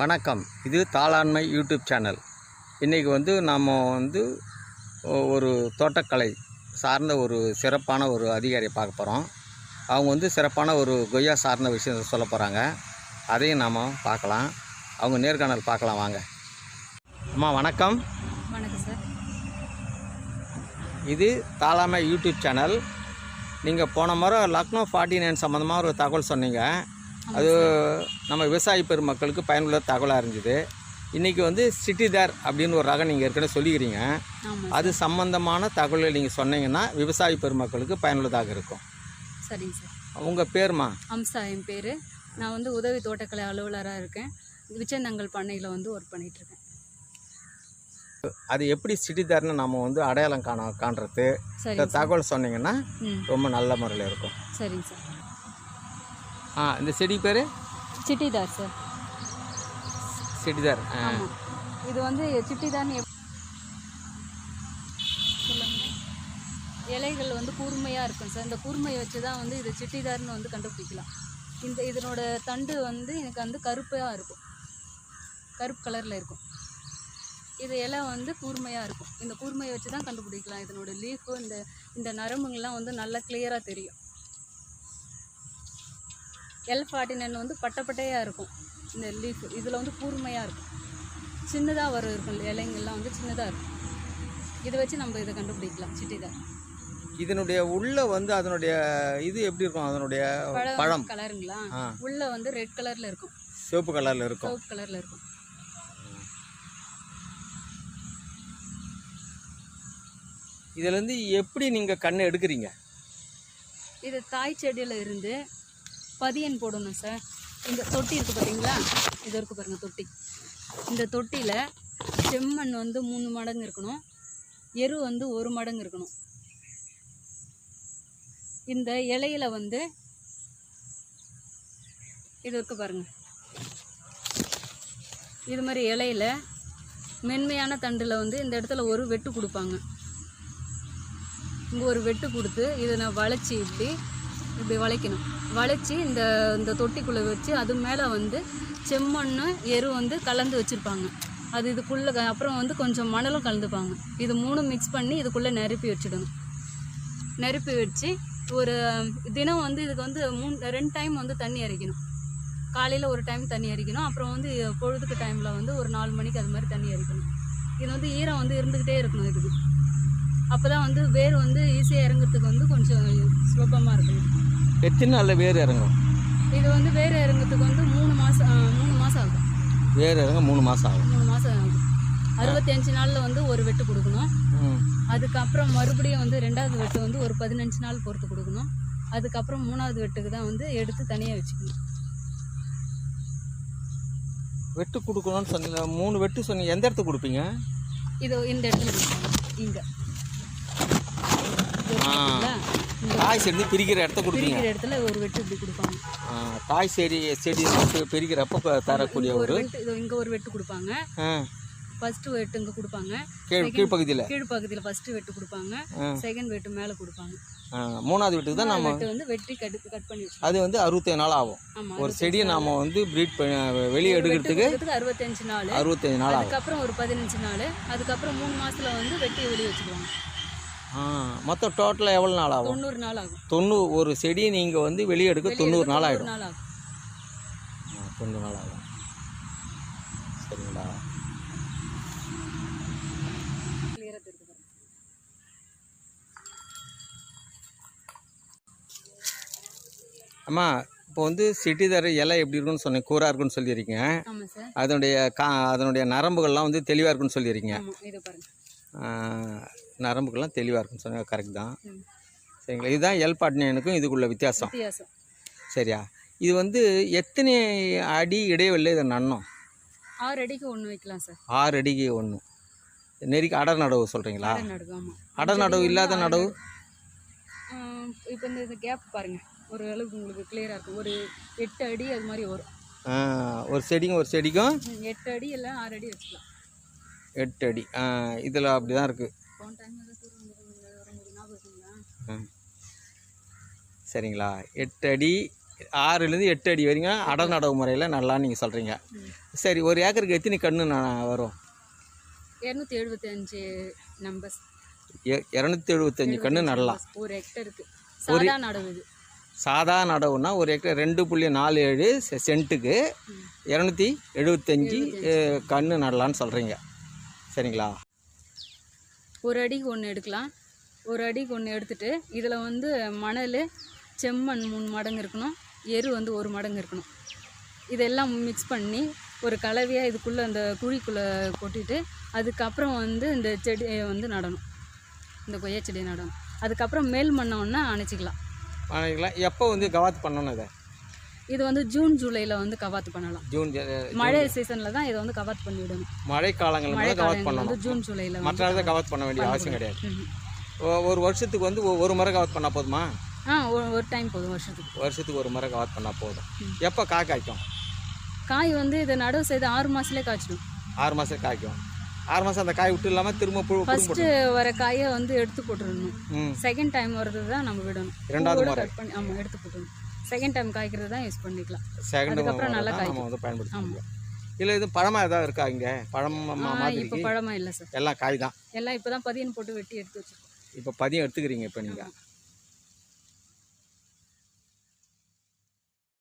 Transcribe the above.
வணக்கம். இது தாளாண்மை YouTube channel. இன்றைக்கி வந்து நாம் வந்து ஒரு தோட்டக்கலை சார்ந்த ஒரு சிறப்பான ஒரு அதிகாரியை பார்க்க போகிறோம் அவங்க வந்து சிறப்பான ஒரு கொய்யா சார்ந்த விஷயத்தை சொல்ல போகிறாங்க அதையும் நாம் பார்க்கலாம். அவங்க நேர்காணல் பார்க்கலாம் வாங்க. அம்மா வணக்கம். வணக்கம் சார். இது தாளாமை யூடியூப் சேனல். நீங்கள் போன முறை லக்னோ ஃபார்ட்டி நைன் சம்மந்தமாக ஒரு தகவல் சொன்னீங்க. அது நம்ம விவசாய பெருமக்களுக்கு பயனுள்ள தகவலாக இருந்துது. இன்றைக்கி வந்து சிட்டிதார் அப்படின்னு ஒரு ரகம் நீங்கள் ஏற்கனவே சொல்லிக்கிறீங்க. அது சம்பந்தமான தகவலை நீங்கள் சொன்னீங்கன்னா விவசாய பெருமக்களுக்கு பயனுள்ளதாக இருக்கும். சரிங்க சார். உங்கள் பேர்மா? அம்சா என் பேர். நான் வந்து உதவி தோட்டக்கலை அலுவலராக இருக்கேன். விச்சந்தங்கள் பண்ணையில் வந்து ஒர்க் பண்ணிகிட்ருக்கேன் அது எப்படி சிட்டிதார்னு நம்ம வந்து அடையாளம் காண காண்றது. தகவல் சொன்னீங்கன்னா ரொம்ப நல்ல முறையில் இருக்கும். சரிங்க சார். ஆ இந்த செடி பேர்? சிட்டிதார் சார். சிட்டிதார். இது வந்து சிட்டிதார்னு இலைகள் வந்து கூர்மையாக இருக்கும் சார். இந்த கூர்மையை வச்சு தான் வந்து இது சிட்டிதார்னு வந்து கண்டுபிடிக்கலாம். இந்த இதனோட தண்டு வந்து எனக்கு வந்து கருப்பாக இருக்கும். கருப்பு கலரில் இருக்கும். இது இலை வந்து கூர்மையாக இருக்கும். இந்த கூர்மையை வச்சு தான் கண்டுபிடிக்கலாம். இதனோட லீஃபு இந்த இந்த நரம்புங்கள்லாம் வந்து நல்லா கிளியராக தெரியும். எல் ஃபார்ட்டி நைன் வந்து பட்டை பட்டையாக இருக்கும். இந்த லீஃப் இதில் வந்து கூர்மையாக இருக்கும். சின்னதாக வரும் இருக்கும் இலைங்கள்லாம் வந்து சின்னதாக இருக்கும். இதை வச்சு நம்ம இதை கண்டுபிடிக்கலாம். சிட்டிதான் இதனுடைய உள்ள வந்து அதனுடைய இது எப்படி இருக்கும்? அதனுடைய பழம் கலருங்களா உள்ள வந்து ரெட் கலரில் இருக்கும். சிவப்பு கலரில் இருக்கும். சிவப்பு கலரில் இருக்கும். இதுலேருந்து எப்படி நீங்கள் கண்ணை எடுக்கிறீங்க? இது தாய் செடியில் இருந்து பதியன் போடணும் சார். இந்த தொட்டி இருக்குது பார்த்தீங்களா இது இருக்குது பாருங்கள் தொட்டி. இந்த தொட்டியில் செம்மண் வந்து மூணு மடங்கு இருக்கணும். எரு வந்து ஒரு மடங்கு இருக்கணும். இந்த இலையில வந்து இது இருக்கு பாருங்கள் இது மாதிரி இலையில மென்மையான தண்டில் வந்து இந்த இடத்துல ஒரு வெட்டு கொடுப்பாங்க. இங்கே ஒரு வெட்டு கொடுத்து இதை நான் வளைச்சி இப்படி இப்படி வளைக்கணும். வளைச்சி இந்த இந்த தொட்டிக்குள்ளே வச்சு அது மேலே வந்து செம்மண் எரு வந்து கலந்து வச்சுருப்பாங்க. அது இதுக்குள்ளே அப்புறம் வந்து கொஞ்சம் மணலும் கலந்துப்பாங்க. இது மூணும் மிக்ஸ் பண்ணி இதுக்குள்ளே நிரப்பி வச்சுடணும். நிரப்பி வச்சு ஒரு தினம் வந்து இதுக்கு வந்து மூணு ரெண்டு டைம் வந்து தண்ணி இறைக்கணும் காலையில் ஒரு டைம் தண்ணி இறைக்கணும் அப்புறம் வந்து பொழுதுக்கு டைமில் வந்து ஒரு நாலு மணிக்கு அது மாதிரி தண்ணி இறைக்கணும் இது வந்து ஈரம் வந்து இருந்துக்கிட்டே இருக்கணும் இதுக்கு. அப்போ தான் வந்து வேர் வந்து ஈஸியாக இறங்குறதுக்கு வந்து கொஞ்சம் சுலபமாக இருக்கும். எத்தனை நாளில் வேர் இறங்கும்? இது வந்து வேர் இறங்குறதுக்கு வந்து மூணு மாதம் மூணு மாதம் ஆகும். வேர் இறங்க மூணு மாதம் ஆகும். மூணு மாதம் ஆகும். அறுபத்தஞ்சு நாளில் வந்து ஒரு வெட்டு கொடுக்கணும். அதுக்கப்புறம் மறுபடியும் வந்து ரெண்டாவது வெட்டு வந்து ஒரு பதினஞ்சு நாள் பொறுத்து கொடுக்கணும். அதுக்கப்புறம் மூணாவது வெட்டுக்கு தான் வந்து எடுத்து தனியாக வச்சுக்கணும். வெட்டு கொடுக்கணும்னு சொன்னீங்க. மூணு வெட்டு சொன்னீங்க. எந்த இடத்துக்கு கொடுப்பீங்க? இது இந்த இடத்துல இங்கே. தாய் செடி பிரிக்கிற இடத்த கொடுப்பீங்க. பிரிக்கிற இடத்துல ஒரு வெட்டு இப்படி கொடுப்பாங்க. தாய் செடி செடி பிரிக்கிறப்ப தரக்கூடிய ஒரு வெட்டு இது இங்கே ஒரு வெட்டு கொடுப்பாங்க. ஃபர்ஸ்ட் வெட்டு இங்கே கொடுப்பாங்க. கீழ் கீழ்ப்பகுதியில். கீழ்ப்பகுதியில் ஃபர்ஸ்ட் வெட்டு கொடுப்பாங்க. செகண்ட் வெட்டு மேலே கொடுப்பாங்க. மூணாவது வீட்டுக்கு தான் நம்ம வெட்டு வந்து வெட்டி கட் கட் பண்ணி அது வந்து அறுபத்தேழு நாள் ஆகும். ஒரு செடியை நாம் வந்து ப்ரீட் வெளியே எடுக்கிறதுக்கு அறுபத்தஞ்சு நாள். அறுபத்தஞ்சு நாள் அதுக்கப்புறம் ஒரு பதினஞ்சு நாள். அதுக்கப்புறம் மூணு மாசத்துல வந்து வெட்டி வெளியே வச்சுக்குவாங்க. மொத்தம் டோட்டலாக எவ்வளோ நாள் ஆகும்? தொண்ணூறு நாள் ஆகும். தொண்ணூறு ஒரு செடியை நீங்கள் வந்து வெளியே எடுக்க தொண்ணூறு நாள் ஆகிடும் தொண்ணூறு நாள் ஆகும். சரிங்களா. அம்மா இப்போ வந்து சிட்டிதர இலை எப்படி இருக்குன்னு சொன்னேன். கூராக இருக்குன்னு சொல்லியிருக்கீங்க. அதனுடைய கா அதனுடைய நரம்புகள்லாம் வந்து தெளிவாக இருக்குன்னு சொல்லியிருக்கீங்க. நரம்புகள்லாம் தெளிவாக இருக்குன்னு சொன்னீங்க. கரெக்ட் தான். சரிங்களா? இதுதான் எல் பாட்னியனுக்கும் இதுக்குள்ள வித்தியாசம். சரியா? இது வந்து எத்தனை அடி இடைவெளியில் இதை நன்னோம்? ஆறு அடிக்கு ஒன்று வைக்கலாம் சார். ஆறு அடிக்கு ஒன்று நெருக்கி அடர் நடவு சொல்கிறீங்களா அடர் நடவு இல்லாத நடவு? இப்போ இந்த கேப் பாருங்க. ஒரு அளவுக்கு உங்களுக்கு கிளியராக இருக்கும். ஒரு எட்டு அடி அது மாதிரி வரும். ஒரு செடிக்கும் ஒரு செடிக்கும் எட்டு அடி இல்லை ஆறு அடி வச்சுக்கலாம். எட்டு அடி. இதில் அப்படி தான் இருக்குது சரிங்களா? எட்டு அடி ஆறுலேருந்து எட்டு அடி வரைக்கும் அட நடவு முறையில் நல்லா நீங்கள் சொல்கிறீங்க சரி ஒரு ஏக்கருக்கு எத்தனை கன்று நான் வரும்? இரநூத்தி எழுபத்தஞ்சு நம்பர்ஸ் இரநூத்தி எழுபத்தஞ்சு கன்று நடலாம் ஒரு ஹெக்டருக்கு சாதா நடவு சாதா நடவுனா ஒரு ஏக்கர் ரெண்டு புள்ளி நாலு ஏழு சென்ட்டுக்கு இரநூத்தி எழுபத்தஞ்சி கன்று நடலான்னு சொல்கிறீங்க சரிங்களா? ஒரு அடிக்கு ஒன்று எடுக்கலாம். ஒரு அடிக்கு ஒன்று எடுத்துட்டு இதில் வந்து மணல் செம்மண் மூணு மடங்கு இருக்கணும். எரு வந்து ஒரு மடங்கு இருக்கணும். இதெல்லாம் மிக்ஸ் பண்ணி ஒரு கலவையாக இதுக்குள்ளே அந்த குழிக்குள்ளே கொட்டிட்டு அதுக்கப்புறம் வந்து இந்த செடியை வந்து நடணும். இந்த கொய்யா செடியை நடணும். அதுக்கப்புறம் மேல் மண்ணோன்னா அணைச்சிக்கலாம். அணைச்சிக்கலாம் எப்போ வந்து கவாத் பண்ணணும் இதை இது வந்து ஜூன் ஜூலையில் வந்து கவாத்து பண்ணலாம். ஜூன் மழை சீசனில் தான் இதை வந்து கவாத்து பண்ணி விடணும் மழை காலங்களில் மழை தான் கவாத் காலங்கள் வந்து பண்ணணும். ஜூன் ஜூலையில் மற்ற நேரத்தில் கவாத் பண்ண வேண்டிய அவசியம் கிடையாது. ஒரு வருஷத்துக்கு வந்து ஒரு முறை கவாத் பண்ணால் போதுமா? ஆ ஒரு டைம் போதும் வருஷத்துக்கு. வருஷத்துக்கு ஒரு முறை கவாத் பண்ணால் போதும். எப்போ காய் காய்க்கும்? காய் வந்து இதை நடவு செய்து ஆறு மாதத்துலேயே காய்ச்சிடும். ஆறு மாதம் காய்க்கும். ஆறு மாதம் அந்த காய் விட்டு இல்லாமல் திரும்ப ஃபஸ்ட்டு வர காயை வந்து எடுத்து போட்டுடணும். செகண்ட் டைம் வர்றது தான் நம்ம விடணும். இரண்டாவது பூவோட முறை. பண்ணி ஆமாம் எடுத்து போட்டுடணும். செகண்ட் டைம் காய்க்கிறது தான் யூஸ் பண்ணிக்கலாம் செகண்ட் அதுக்கப்புறம் நல்லா காய்க்கும். வந்து பயன்படுத்த முடியும் இல்லை இது பழமாக ஏதாவது இருக்கா இங்கே? பழம் இப்போ மாதிரிக்கு பழமா இல்லை சார். எல்லாம் காய் தான். எல்லாம் இப்போ தான் பதியன் போட்டு வெட்டி எடுத்து வச்சிருக்கோம். இப்போ பதியம் எடுத்துக்கிறீங்க இப்போ நீங்கள்